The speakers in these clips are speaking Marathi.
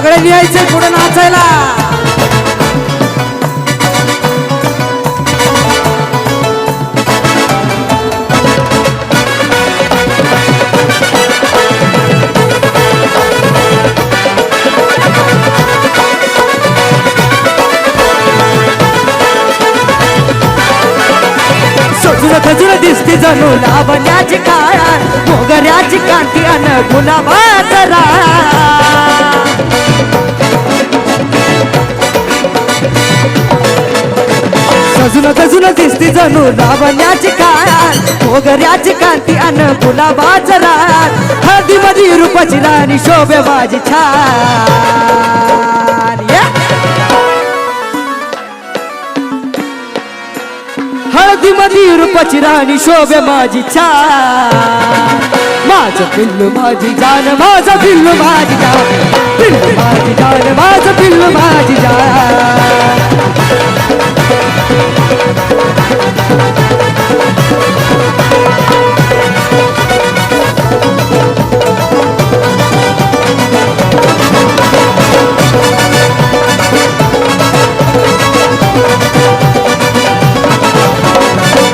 सगळ्यांनी यायचंय पुढे नाचायला. सजून दिसते जणू लावण्याची काळा मोगऱ्याची कांती अन गुलाबाचा राळा सजून गजून दिसती जणू लावण्याची काळ मोगऱ्याची कांती अन गुलाबाचा राळ. हळदी मधी रूपाची राणी शोभे माझी छान. हळदी मधी रूपाची राणी शोभे माझी छान. माझं पिल्लू माझी जान माझं पिल्लू माझी जान. पिल्लू माझी जान माझं पिल्लू माझी जान.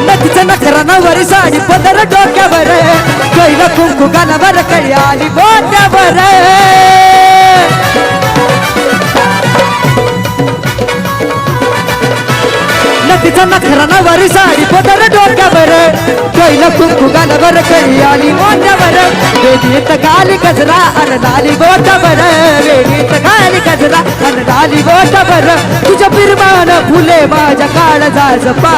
नदीचं नखरानावर साडी पदर डोक्यावर कैला कुंकू गालावर कळी आली बोट्यावर. तिचा नदीचं नखरानावर साडी पदर डोक्यावर. कैला कुंकू गालावर कळी आली बोट्यावर वेदीत गाली गजरा अन लाली बोटावर. वेदीत गाली गजरा अन लाली बोटावर. तुझ्या बिरमान फुले माझ्या काळजाज पा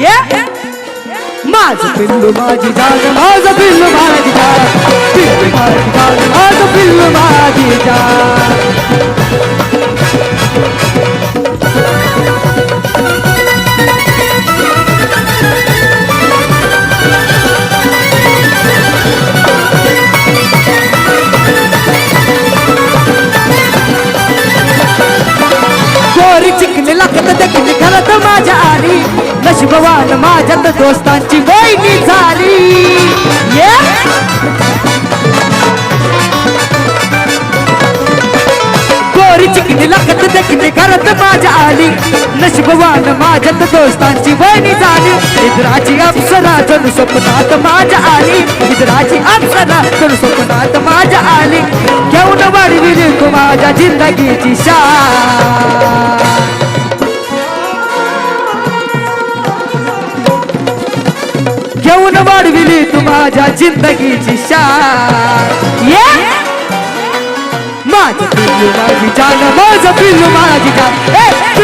ये. माझं पिल्लू माझी जान माझं पिल्लू माझ्यात दोस्तांची बहिणी झाली. Yeah! गोरी चिकनी लागत देखील घरात माझ्या आली. नशिबवान माझ्यात दोस्तांची बहिणी झाली. इंद्राची अप्सरा जणू स्वप्नात माझ्या आली. इंद्राची अप्सरा जणू स्वप्नात माझ्या आली. घेऊन वाढविली तू माझ्या जिंदगीची शान. माझ्या जिंदगीची शान. ये? पिल्लू माझी जान माझ पिल्लू माझी जान.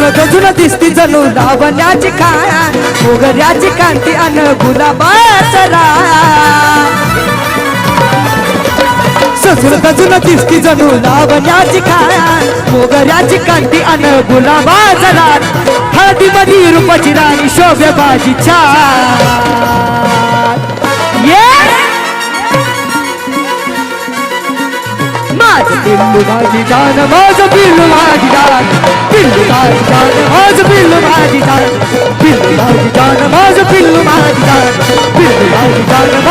सजून गजून दिसती जणू लावण्याची काळा मोगऱ्याची कांती अन गुलाबाचा राळ. सजून गजून दिसती जणू लावण्याची काळा मोगऱ्याची कांती अन गुलाबाचा हळदी मधी रूपाची राणी शोभे बाजीच्या पिल्लू माझी जान माझं पिल्लू माझी जान पिल्लू माझी जान माझं पिल्लू माझी जान पिल्लू माझी जान माझं पिल्लू माझी जान पिल्लू माझी जान